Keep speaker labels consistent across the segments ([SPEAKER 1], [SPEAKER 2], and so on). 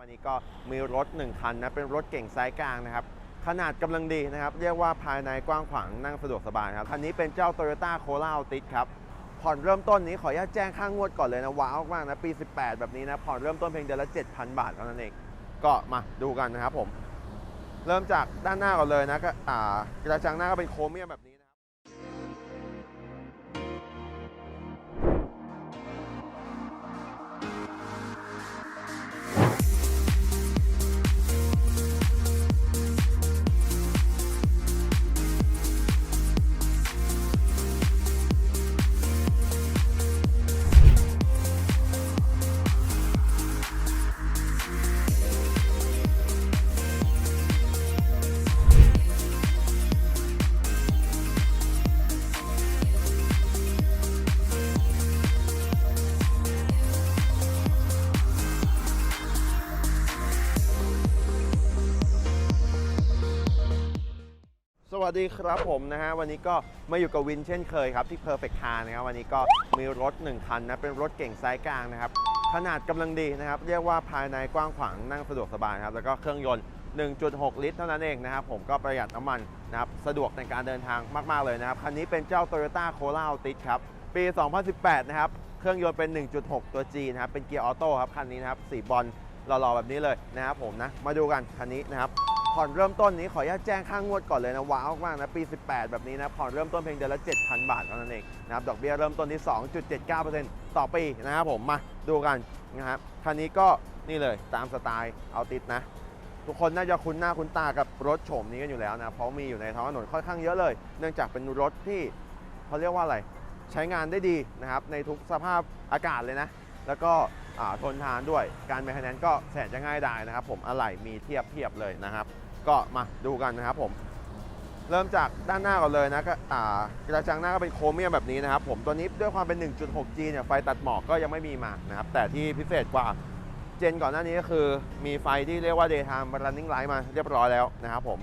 [SPEAKER 1] วันนี้ก็มีรถ 1 คันนะเป็นรถเก่งไซส์กลางนะครับขนาดกำลังดีนะครับ เรียกว่าภายในกว้างขวางนั่งสะดวกสบายครับคันนี้เป็นเจ้า Toyota Corolla a l t i ครับผ่อนเริ่มต้นนี้ขออนุญาตแจ้งค่างวดก่อนเลยนะ ว้าวมากนะปี 18 แบบนี้นะ ผ่อนเริ่มต้นเพียงเดือนละ 7,000 บาทเท่านั้นเอง ก็มาดูกันนะครับผม เริ่มจากด้านหน้าก่อนเลยนะก็อ่ากระจังหน้าก็เป็นโครเมียมแบบนี้ วัสดีครับผมนะฮะวันนี้ก็มาอยู่กับวินเช่นเคยครับที่ Perfect Car นะครับวันนี้ก็มีรถ 1 คันนะเป็นรถเก่งไซส์กลางนะครับขนาดกำลังดีนะครับเรียกว่าภายในกว้างขวางนั่งสะดวกสบายครับแล้วก็เครื่องยนต์ 1.6 ลิตรเท่านั้นเองนะครับผมก็ประหยัดน้ำมันนะครับสะดวกในการเดินทางมาก ๆ เลยนะครับคันนี้เป็นเจ้า Toyota Corolla Altis ครับปี 2018 นะครับเครื่องยนต์เป็น 1.6 ตัว G นะครับเป็นเกียร์ออโต้ครับคันนี้นะครับสีบอลหล่อๆแบบนี้เลยนะครับผมนะมาดูกันคันนี้นะครับ ผ่อนเริ่มต้นนี้ขออนุญาตแจ้งค่างวดก่อนเลยนะว้าวมากนะปี 18 แบบนี้นะผ่อนเริ่มต้นเพียงเดือนละ 7,000 บาทเท่านั้นเองนะครับดอกเบี้ยเริ่มต้นที่ 2.79%ต่อปีนะครับผมมาดูกันนะครับคันนี้ก็นี่เลยตามสไตล์เอาติดนะ ทุกคนน่าจะคุ้นหน้าคุ้นตากับรถโฉมนี้กันอยู่แล้วนะเพราะมีอยู่ในท้องถนนค่อนข้างเยอะเลย เนื่องจากเป็นรถที่เขาเรียกว่าอะไรใช้งานได้ดีนะครับในทุกสภาพอากาศเลยนะ แล้วก็ ทนทานด้วย การแมคแนนก็แสนจะง่ายดายนะครับ ผมอะไหล่มีเทียบเทียบเลยนะครับ ก็มาดูกันนะครับผมเริ่มจากด้านหน้าก่อนเลยนะก็อ่ากระจังหน้าก็เป็นโครเมียมแบบนี้นะครับผมตัวนี้ด้วยความเป็น 1.6G เนี่ยไฟตัดหมอกก็ยังไม่มีมานะครับแต่ที่พิเศษกว่าเจนก่อนหน้านี้ก็คือมีไฟที่เรียกว่า daytime running light มาเรียบร้อยแล้วนะครับผม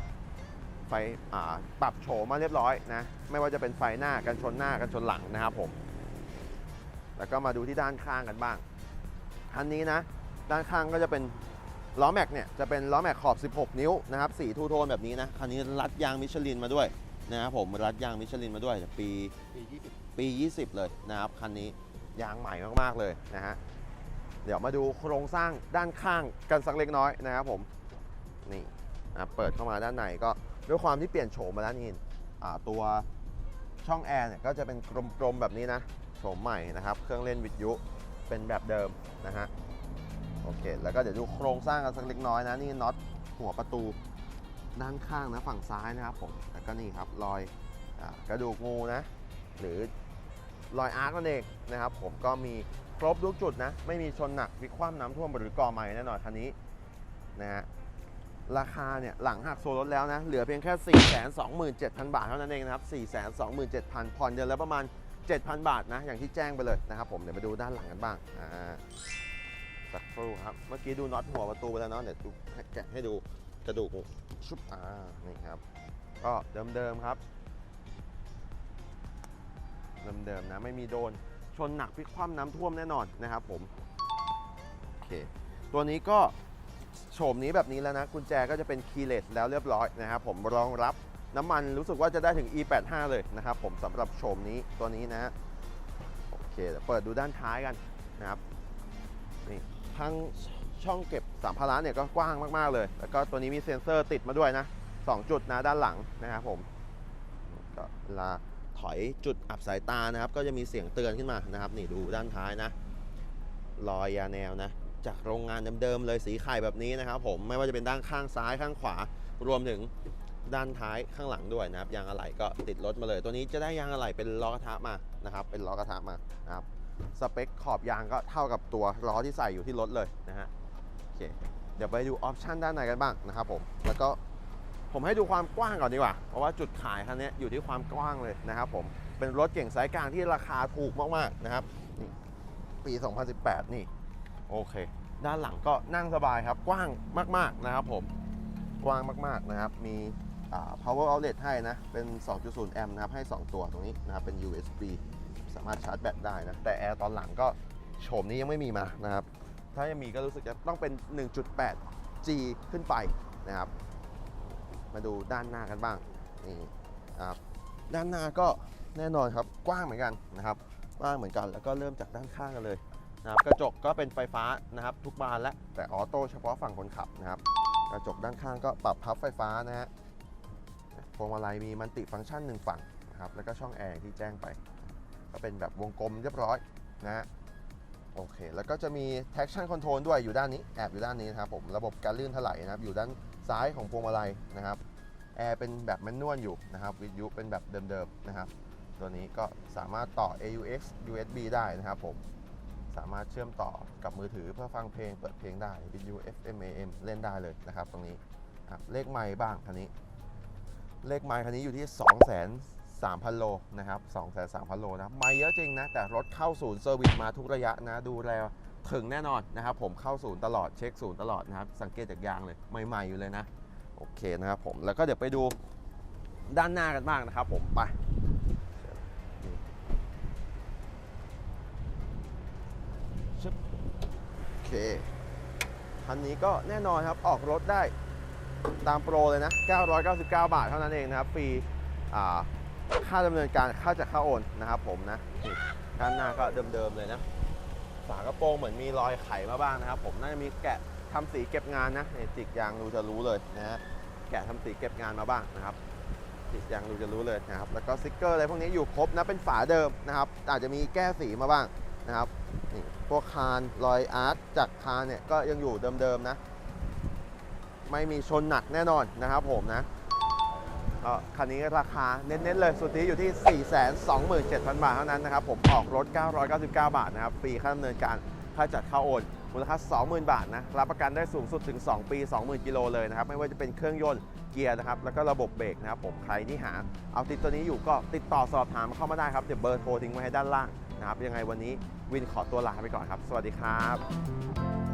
[SPEAKER 1] ไฟอ่าปรับโฉมมาเรียบร้อยนะไม่ว่าจะเป็นไฟหน้ากันชนหน้ากันชนหลังนะครับผม แล้วก็มาดูที่ด้านข้างกันบ้าง คันนี้นะ ด้านข้างก็จะเป็นล้อแม็กเนี่ยจะเป็นล้อแม็กขอบ 16 นิ้วนะครับสีทูโทนแบบนี้นะคันนี้รัดยางมิชลินมาด้วยนะครับผมรัดยางมิชลินมาด้วยปี
[SPEAKER 2] ปี 20
[SPEAKER 1] ปี 20 เลยนะครับคันนี้ยางใหม่มากๆเลยนะฮะเดี๋ยวมาดูโครงสร้างด้านข้างกันสักเล็กน้อยนะครับผมนี่นะเปิดเข้ามาด้านในก็ด้วยความที่เปลี่ยนโฉมมาแล้วนี่อ่าตัวช่องแอร์เนี่ยก็จะเป็นกลมๆแบบนี้นะโฉมใหม่นะครับ เครื่องเล่นวิทยุ เป็นแบบเดิมนะฮะโอเค แล้วก็เดี๋ยวดูโครงสร้างกันสักเล็กน้อยนะนี่น็อตหัวประตูด้านข้างนะฝั่งซ้ายนะครับผมแล้วก็นี่ครับรอยอกระดูกงูนะ หรือรอยอาร์คนั่นเองนะครับ ผมก็มีครบทุกจุดนะ ไม่มีชนหนักวิคว่ำน้ำท่วมหรือก่อใหม่แน่นอนคันนี้นะฮะราคาเนี่ยหลังหักโซลดแล้วนะ เหลือเพียงแค่ 427,000 บาทเท่านั้นเองนะครับ 427,000ผ่อนเดือนละประมาณ 7,000 บาทนะ อย่างที่แจ้งไปเลยนะครับผมเดี๋ยวมาดูด้านหลังกันบ้างอ่าสักครู่ครับ เมื่อกี้ดูน็อตหัวประตูไปแล้วเนาะเดี๋ยวดูแกะให้ดูกระดูกชุบอ่านี่ครับ ก็เดิมๆครับ เดิมๆนะไม่มีโดนชนหนักพลิกคว่ำน้ำท่วมแน่นอนนะครับผมโอเคตัวนี้ก็โฉมนี้แบบนี้แล้วนะกุญแจก็จะเป็นคีย์เลสแล้วเรียบร้อยนะครับผมรองรับ น้ำมันรู้สึกว่าจะได้ถึง e85 เลยนะครับผมสำหรับโฉมนี้ตัวนี้นะโอเคเดี๋ยวเปิดดูด้านท้ายกันนะครับนี่ทั้งช่องเก็บสัมภาระเนี่ยก็กว้างมาก ๆ เลย แล้วก็ตัวนี้มีเซ็นเซอร์ติดมาด้วยนะ 2 จุดนะด้านหลังนะครับผมก็เวลาถอยจุดอับสายตานะครับ ก็จะมีเสียงเตือนขึ้นมานะครับ นี่ดูด้านท้ายนะรอยยาแนวนะ จากโรงงานเดิมๆเลยสีไข่แบบนี้นะครับผมไม่ว่าจะเป็นด้านข้างซ้ายข้างขวารวมถึง ด้านท้ายข้างหลังด้วยนะครับยางอะไหล่ก็ติดรถมาเลย ตัวนี้จะได้ยางอะไหล่เป็นล้อกระทะมานะครับเป็นล้อกระทะมานะครับสเปคขอบยางก็เท่ากับตัวล้อที่ใส่อยู่ที่รถเลยนะฮะโอเคเดี๋ยวไปดูออปชันด้านในกันบ้างนะครับผมแล้วก็ผมให้ดูความกว้างก่อนดีกว่า เพราะว่าจุดขายคันนี้อยู่ที่ความกว้างเลยนะครับผมเป็นรถเก่งสายกลางที่ราคาถูกมากๆนะครับปี 2018 นี่โอเค ด้านหลังก็นั่งสบายครับกว้างมากๆนะครับผมกว้างมากๆนะครับ มี power outlet ให้นะ เป็น 2.0 แอมป์นะครับ ให้ 2 ตัวตรงนี้นะครับ เป็น USB สามารถชาร์จแบตได้นะ แต่แอร์ตอนหลังก็โฉมนี้ยังไม่มีมานะครับ ถ้าจะมีก็รู้สึกจะต้องเป็น 1.8 G ขึ้นไปนะครับ มาดูด้านหน้ากันบ้าง นี่ครับด้านหน้าก็แน่นอนครับกว้างเหมือนกันนะครับกว้างเหมือนกันแล้วก็เริ่มจากด้านข้างกันเลยนะครับกระจกก็เป็นไฟฟ้านะครับ ทุกบานและแต่ออโต้เฉพาะฝั่งคนขับนะครับ กระจกด้านข้างก็ปรับพับไฟฟ้านะฮะ พวงมาลัยมีมันติฟังก์ชันหนึ่งฝั่งนะครับแล้วก็ช่องแอร์ที่แจ้งไป ก็เป็นแบบวงกลมเรียบร้อยนะฮะโอเค แล้วก็จะมี traction control ด้วยอยู่ด้านนี้แอบอยู่ด้านนี้นะครับผมระบบการลื่นถลายนะครับอยู่ด้านซ้ายของพวงมาลัยนะครับแอร์เป็นแบบแมนนวลอยู่นะครับวิทยุเป็นแบบเดิมๆนะครับ ตัวนี้ก็สามารถต่อ AUX USB ได้นะครับผมสามารถเชื่อมต่อกับมือถือเพื่อฟังเพลงเปิดเพลงได้วิทยุ FM AM เล่นได้เลยนะครับ ตรงนี้เลขไมล์บ้างคันนี้ เลขไมล์คันนี้อยู่ที่ 2 3 0 0 0 โลนะครับ 2 3 0 0 0 โลนะไมล์เยอะจริงนะ แต่รถเข้าศูนย์เซอร์วิสมาทุกระยะนะ ดูแลถึงแน่นอนนะครับ ผมเข้าศูนย์ตลอดเช็คศูนย์ตลอดนะครับ สังเกตจากยางเลยใหม่ๆอยู่เลยนะ โอเคนะครับผม แล้วก็เดี๋ยวไปดูด้านหน้ากันบ้างนะครับผม ไปโอเคคันนี้ก็แน่นอนครับออกรถได้ ตามโปรเลยนะ 999 บาทเท่านั้นเองนะครับ ฟรีอ่าค่าดำเนินการค่าจากค่าโอนนะครับผมนะด้านหน้าก็เดิมๆเลยนะ ฝากระโปรงเหมือนมีรอยไขมาบ้างนะครับ ผมน่าจะมีแกะทำสีเก็บงานนะนจิกยางดูจะรู้เลยนะฮะแกะทำสีเก็บงานมาบ้างนะครับจิกยางดูจะรู้เลยนะครับ แล้วก็สติกเกอร์อะไรพวกนี้อยู่ครบนะเป็นฝาเดิมนะครับ อาจจะมีแก้สีมาบ้างนะครับนี่พวกคานรอยอาร์ตจากคานเนี่ยก็ยังอยู่เดิมๆนะ ไม่มีชนหนักแน่นอนนะครับผมนะคันนี้ราคาเน้นๆเลยสุทธิอยู่ที่ 427,000 บาทเท่านั้นนะครับ ผมออกรถ 999 บาทนะครับฟรีค่าดำเนินการค่าจัดค่าโอนมูลค่า 20,000 บาทนะรับประกันได้สูงสุดถึง 2 ปี 20,000 กิโลเลยนะครับ ไม่ว่าจะเป็นเครื่องยนต์เกียร์นะครับ แล้วก็ระบบเบรกนะครับผมใครที่หา เอาติดตัวนี้อยู่ก็ติดต่อสอบถามเข้ามาได้ครับ เดี๋ยวเบอร์โทรทิ้งไว้ให้ด้านล่างนะครับ ยังไงวันนี้วินขอตัวลาไปก่อนครับ สวัสดีครับ